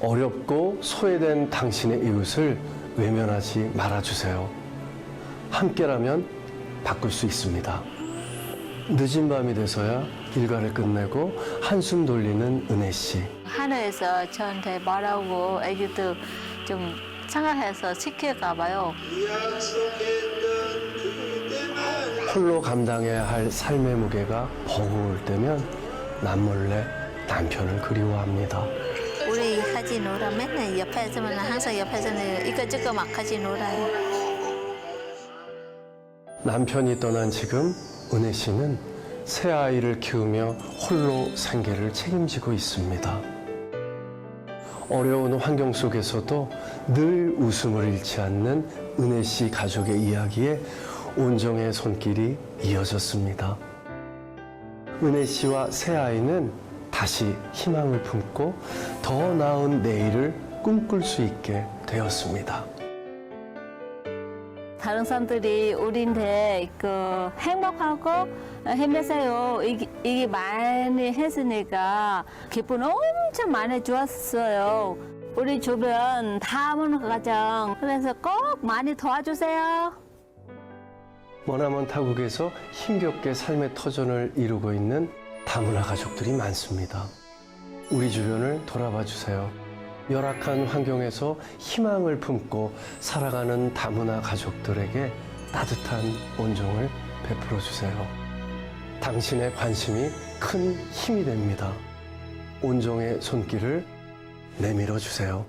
어렵고 소외된 당신의 이웃을 외면하지 말아주세요. 함께라면 바꿀 수 있습니다. 늦은 밤이 돼서야 일과를 끝내고 한숨 돌리는 은혜 씨. 하늘에서 저한테 말하고 애기도 좀 생각해서 시킬까 봐요. 홀로 감당해야 할 삶의 무게가 버거울 때면 남몰래 남편을 그리워합니다. 같이 놀아 맨날 옆에서만 항상 옆에서는 이거저거 막 같이 놀아요. 남편이 떠난 지금 은혜 씨는 새 아이를 키우며 홀로 생계를 책임지고 있습니다. 어려운 환경 속에서도 늘 웃음을 잃지 않는 은혜 씨 가족의 이야기에 온정의 손길이 이어졌습니다. 은혜 씨와 새 아이는 다시 희망을 품고 더 나은 내일을 꿈꿀 수 있게 되었습니다. 다른 사람들이 우리한테 그 행복하고 힘내세요. 이게, 이게 많이 했으니까 기분 엄청 많이 좋았어요. 우리 주변 다문 가정 그래서 꼭 많이 도와주세요. 머나먼 타국에서 힘겹게 삶의 터전을 이루고 있는 다문화 가족들이 많습니다. 우리 주변을 돌아봐 주세요. 열악한 환경에서 희망을 품고 살아가는 다문화 가족들에게 따뜻한 온정을 베풀어 주세요. 당신의 관심이 큰 힘이 됩니다. 온정의 손길을 내밀어 주세요.